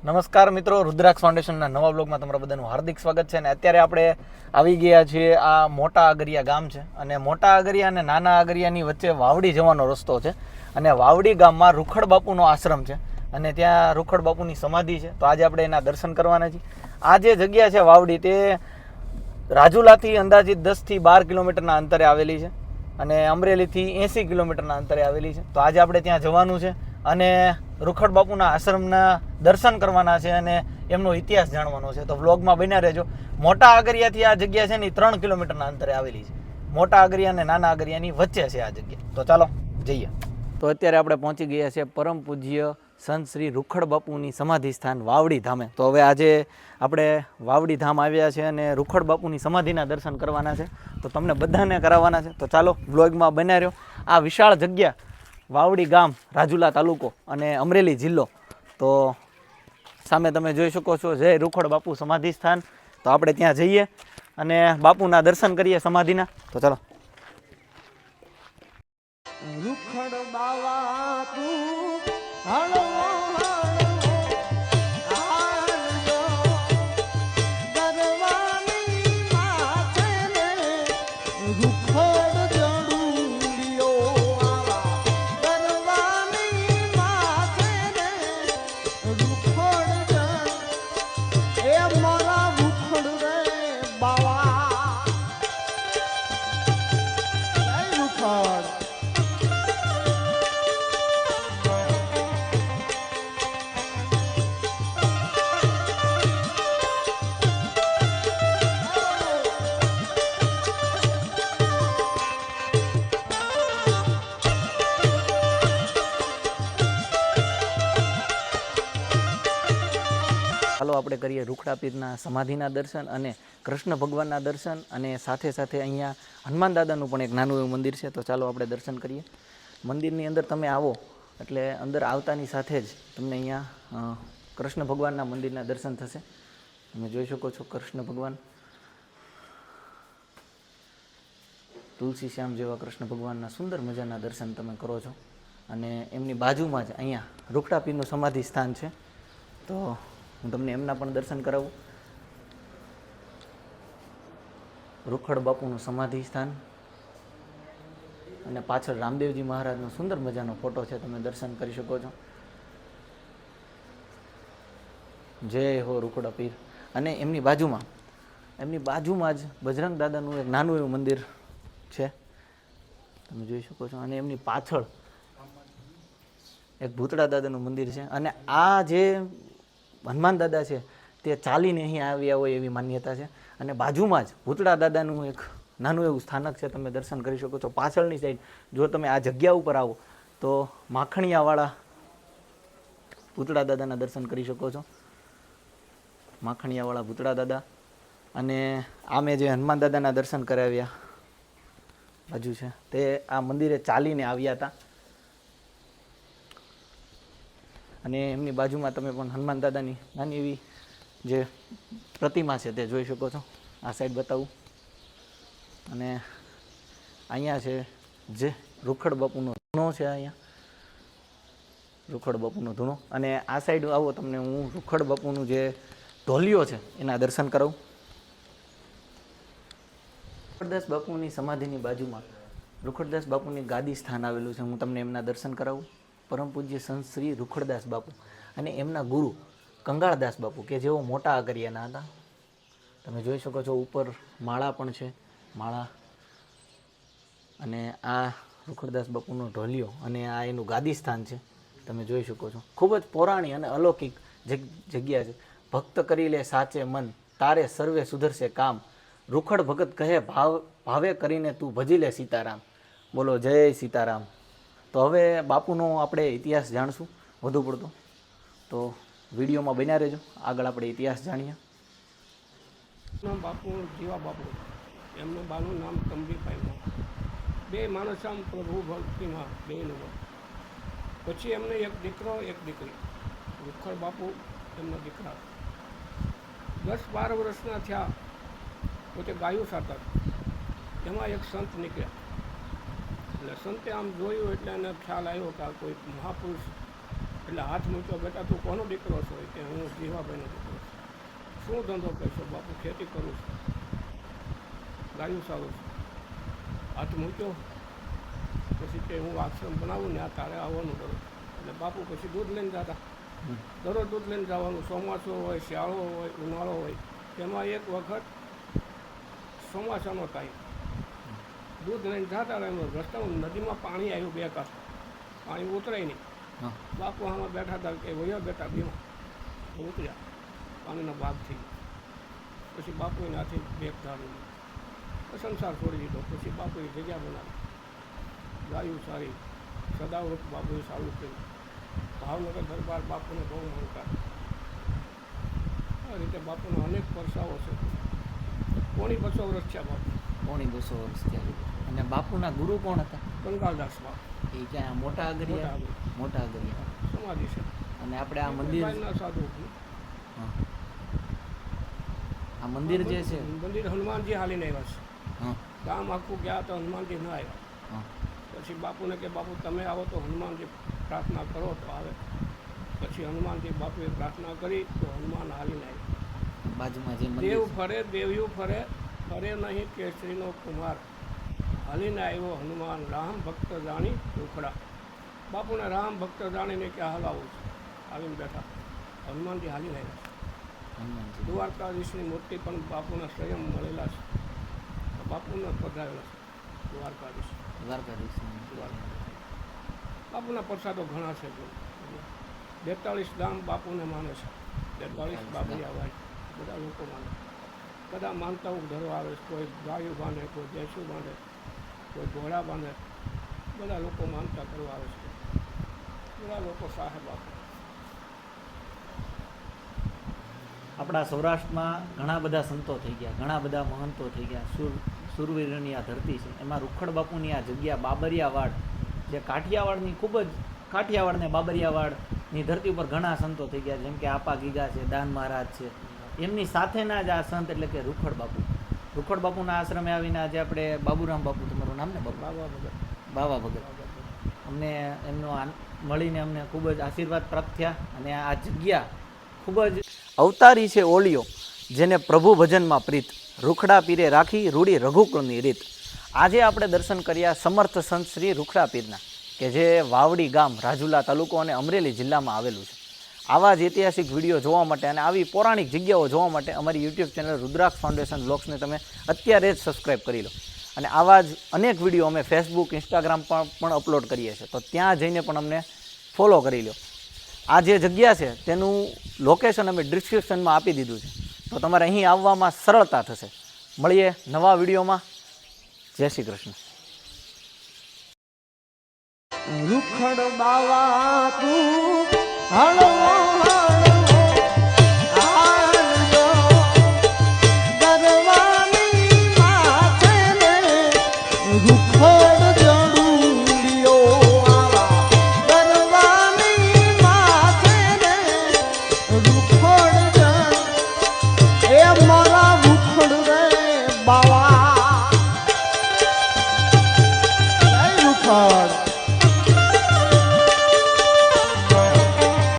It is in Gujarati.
નમસ્કાર મિત્રો, રુદ્રાક્ષ ફાઉન્ડેશનના નવા બ્લોગમાં તમારા બધાનું હાર્દિક સ્વાગત છે અને અત્યારે આપણે આવી ગયા છીએ આ મોટા આગરિયા ગામ છે અને મોટા આગરિયા અને નાના આગરિયાની વચ્ચે વાવડી જવાનો રસ્તો છે અને વાવડી ગામમાં રૂખડ બાપુનો આશ્રમ છે અને ત્યાં રૂખડ બાપુની સમાધિ છે. તો આજે આપણે એના દર્શન કરવાના છીએ. આ જે જગ્યા છે વાવડી તે રાજુલાથી અંદાજિત દસથી બાર કિલોમીટરના અંતરે આવેલી છે અને અમરેલીથી એંસી કિલોમીટરના અંતરે આવેલી છે. તો આજે આપણે ત્યાં જવાનું છે. અને રૂખડ બાપુના આશ્રમના દર્શન કરવાના છે અને એમનો ઇતિહાસ જાણવાનો છે. તો વ્લોગમાં બન્યા રહેજો. મોટા આગરિયાથી આ જગ્યા છે ને ત્રણ કિલોમીટરના અંતરે આવેલી છે. મોટા આગરિયા અને નાના આગરિયાની વચ્ચે છે આ જગ્યા. તો ચાલો, જઈએ. તો અત્યારે આપણે પહોંચી ગયા છે પરમ પૂજ્ય સંત શ્રી રૂખડ બાપુની સમાધિ સ્થાન વાવડી ધામે. તો હવે આજે આપણે વાવડી ધામ આવ્યા છે અને રૂખડ બાપુની સમાધિના દર્શન કરવાના છે. તો તમને બધાને કરાવવાના છે. તો ચાલો, વ્લોગમાં રહ્યો. આ વિશાળ જગ્યા વાવડી ગામ, રાજુલા તાલુકો અને અમરેલી જિલ્લો. તો સામે તમે જોઈ શકો છો જય રૂખડ બાપુ સમાધિ સ્થાન તો આપણે ત્યાં જઈએ અને બાપુના દર્શન કરીએ સમાધિના. તો ચાલો. રૂખડ ચાલો આપણે કરીએ રૂખડા પીરના સમાધિના દર્શન અને કૃષ્ણ ભગવાનના દર્શન અને સાથે સાથે અહીંયા હનુમાન દાદાનું પણ એક નાનું એવું મંદિર છે. તો ચાલો આપણે દર્શન કરીએ. મંદિરની અંદર તમે આવો, એટલે અંદર આવતાની સાથે જ તમને અહીંયા કૃષ્ણ ભગવાનના મંદિરના દર્શન થશે. તમે જોઈ શકો છો કૃષ્ણ ભગવાન. તુલસી શ્યામ જેવા કૃષ્ણ ભગવાનના સુંદર મજાના દર્શન તમે કરો છો. અને એમની બાજુમાં જ અહીંયા રૂખડા પીરનું સમાધિ સ્થાન છે. તો હું તમને એમના પણ દર્શન કરાવું. રૂખડ બાપુનું સમાધિ સ્થાન અને પાછળ રામદેવજી મહારાજનો સુંદર મજાનો ફોટો છે, તમે દર્શન કરી શકો છો. જય હો રૂખડા પીર. અને એમની બાજુમાં એમની બાજુમાં જ બજરંગ દાદાનું એક નાનું એવું મંદિર છે. તમે જોઈ શકો છો. અને એમની પાછળ એક ભૂતળા દાદાનું મંદિર છે. અને આ જે હનુમાન દાદા છે, તે ચાલીને અહીં આવ્યા હોય એવી માન્યતા છે. અને બાજુમાં જ ભૂતળા દાદાનું એક નાનું એવું સ્થાનક છે, તમે દર્શન કરી શકો છો. પાછળની સાઈડ જો તમે આ જગ્યા ઉપર આવો, તો માખણિયાવાળા ભૂતળા દાદાના દર્શન કરી શકો છો. માખણિયાવાળા ભૂતળા દાદા અને આ મેં જે હનુમાન દાદાના દર્શન કરાવ્યા બાજુ છે, તે આ મંદિરે ચાલીને આવ્યા હતા. અને એમની બાજુમાં તમે પણ હનુમાન દાદાની નાની એવી જે પ્રતિમા છે તે જોઈ શકો છો. આ સાઈડ બતાવું. અને અહીંયા છે જે રૂખડ બાપુનો ધૂણો છે અહીંયા. રૂખડ બાપુનો ધૂણો. અને આ સાઈડ આવો તમને હું રૂખડ બાપુનું જે ઢોલિયો છે એના દર્શન કરાવું. રૂખડદાસ બાપુની સમાધિની બાજુમાં રૂખડદાસ બાપુની ગાદી સ્થાન આવેલું છે. હું તમને એમના દર્શન કરાવું. પરમ પૂજ્ય સંત શ્રી રૂખડદાસ બાપુ અને એમના ગુરુ કંગાળદાસ બાપુ, કે જેઓ મોટા આગરિયાના હતા. તમે જોઈ શકો છો ઉપર માળા પણ છે, માળા. અને આ રૂખડદાસ બાપુનો ઢોલિયો અને આ એનું ગાદી સ્થાન છે, તમે જોઈ શકો છો. ખૂબ જ પૌરાણિક અને અલૌકિક જગ- જગ્યા છે. ભક્ત કરી લે સાચે મન, તારે સર્વે સુધરશે કામ. રૂખડ ભગત કહે, ભાવ, ભાવે કરીને તું ભજી લે સીતારામ. બોલો, જય સીતારામ. તો હવે બાપુનો આપણે ઇતિહાસ જાણશું વધુ પડતો. તો વિડીયોમાં બન્યા રહેજો. આગળ આપણે ઇતિહાસ જાણીએ. બાપુ, જીવા બાપુ. એમનું બાનું નામ તંબીભાઈ બે માણસ આમ પ્રભુ ભક્તિમાં બે નંબર પછી એમને એક દીકરો, એક દીકરી. વિઠ્ઠલ બાપુ, એમના દીકરા. દસ બાર વર્ષના થયા, પોતે ગાયું સાતર. એમાં એક સંત નીકળ્યા. એટલે સંતે આમ જોયું એટલે એને ખ્યાલ આવ્યો કે આ કોઈ મહાપુરુષ એટલે હાથ મૂક્યો બેટા, તું કોનો દીકરો છો? કે હું જીવાભાઈનો દીકરો છું. શું ધંધો કરશો બાપુ? ખેતી કરું છું. ગાયું સારું છું. હાથ મૂક્યો. પછી કે હું આશ્રમ બનાવું ને આ તારે આવવાનું કરું એટલે બાપુ પછી દૂધ લઈને જતા. દરરોજ દૂધ લઈને જવાનું. ચોમાસું હોય, શિયાળો હોય, ઉનાળો હોય, તેમાં એક વખત ચોમાસાનો ટાઈમ દૂધ લઈને જતા રહ્યા રસ્તામાં નદીમાં પાણી આવ્યું બે કાંઠ. પાણી ઉતરાય નહીં. બાપુ આમાં બેઠા હતા કે વયો બેટા બીમા. ઉતર્યા. પાણીના ભાગથી પછી બાપુએ નાથી બેગ ધારી સંસાર છોડી દીધો. પછી બાપુએ જગ્યા બનાવી. ગાયું સારી. સદાવૃત બાપુએ સારું કર્યું. ભાવનગર દરબાર બાપુને બહુ મળતા આ રીતે બાપુના અનેક પરસાઓ છે. કોણી બસો વર્ષ છે બાપુ? પોણી બસો વર્ષ થયા અને બાપુના ગુરુ કોણ હતા? ગંગાદાસ બાપુ એ ક્યાં મોટા અગરિયા? મોટા અગરિયા. સમાધિ છે. અને આપણે આ મંદિર. આ મંદિર જે છે? મંદિર હનુમાનજી હાલીને આવ્યા છે. ગામ આખું ગયા તો હનુમાનજી ન આવ્યા. પછી બાપુને કે બાપુ તમે આવો તો હનુમાનજી પ્રાર્થના કરો તો આવે. પછી હનુમાનજી બાપુએ પ્રાર્થના કરી તો હનુમાન હાલીને આવ્યા. બાજુમાં જે દેવ ફરે દેવ્યું ફરે ફરે નહીં કેસરીનો કુમાર હાલીને આવ્યો હનુમાન. રામ ભક્ત જાણી ઉખડા બાપુને રામ ભક્ત જાણીને હાલ હલાવું છે. આવીને બેઠા. હનુમાનજી હાલીને આવ્યા. દ્વારકાધીશની મૂર્તિ પણ બાપુને સ્વયં મળેલા છે. બાપુને પધરાવેલા છે. દ્વારકાધીશ. દ્વારકાધીશ. બાપુના પ્રસાદો ઘણા છે બેતાળીસ ગામ બાપુને માને છે. બેતાળીસ બાબરિયા ભાઈ બધા લોકો માને. બધા માનતાઓ ધરવા આવે કોઈ ગાયું બાંધે કોઈ ભેંસું બાંધે. કોઈ ઘોડા બાંધે બધા લોકો માનતા કરવા આવે છે. બધા લોકો સાહેબ આપે. આપણા સૌરાષ્ટ્રમાં ઘણા બધા સંતો થઈ ગયા, ઘણા બધા મહંતો થઈ ગયા. સુર, સુરવીરની આ ધરતી છે. એમાં રૂખડ બાપુની આ જગ્યા, બાબરિયાવાડ, જે કાઠિયાવાડની ખૂબ જ કાઠિયાવાડ ને બાબરિયાવાડની ધરતી ઉપર ઘણા સંતો થઈ ગયા. જેમ કે આપા ગીગા છે, દાન મહારાજ છે. એમની સાથેના જ આ સંત એટલે કે રૂખડ બાપુ. રૂખડ બાપુના આશ્રમે આવીને આજે આપણે બાબુરામ બાપુ તમારું નામ ને બાબુ? બાબા ભગત. બાવા ભગત. અમને એમનો મળીને અમને ખૂબ જ આશીર્વાદ પ્રાપ્ત થયા અને આ જગ્યા ખૂબ જ અવતારી છે ઓળીઓ જેને પ્રભુ ભજનમાં પ્રીત રૂખડા પીરે રાખી રૂડી રઘુકુળની રીત. આજે આપણે દર્શન કર્યા સમર્થ સંત શ્રી રૂખડા પીરના કે જે વાવડી ગામ રાજુલા તાલુકો અને અમરેલી જિલ્લામાં આવેલું છે. આવા જ ઐતિહાસિક વીડિયો જોવા માટે અને આવી પૌરાણિક જગ્યાઓ જોવા માટે અમારી યુટ્યુબ ચેનલ રુદ્રાક્ષ ફાઉન્ડેશન બ્લોગ્સને તમે અત્યારે જ સબસ્ક્રાઈબ કરી લો. અને આવા જ અનેક વીડિયો અમે ફેસબુક ઇન્સ્ટાગ્રામ પર પણ અપલોડ કરીએ છીએ. તો ત્યાં જઈને પણ અમને ફોલો કરી લો. આ જે જગ્યા છે, તેનું લોકેશન અમે ડિસ્ક્રિપ્શનમાં આપી દીધું છે. તો તમારે અહીં આવવામાં સરળતા થશે. મળીએ નવા વિડીયોમાં. જય શ્રી કૃષ્ણ. રૂખડ બાવા તું હળવો